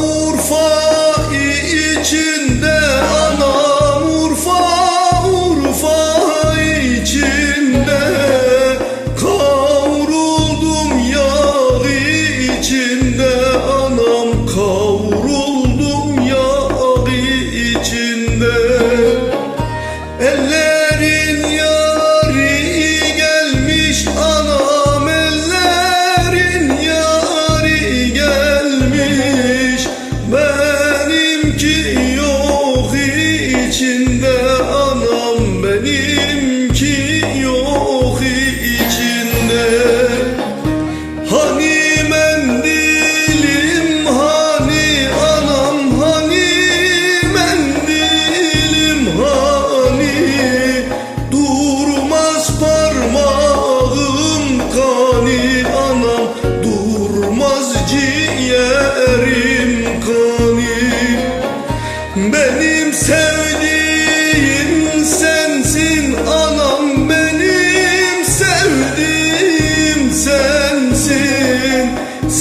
Urfa içinde içinde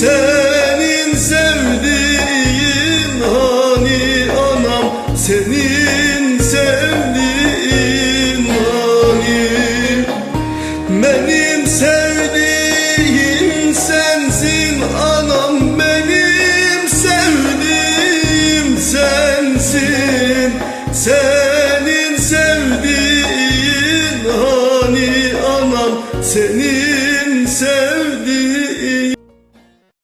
senin sevdiğin hani anam senin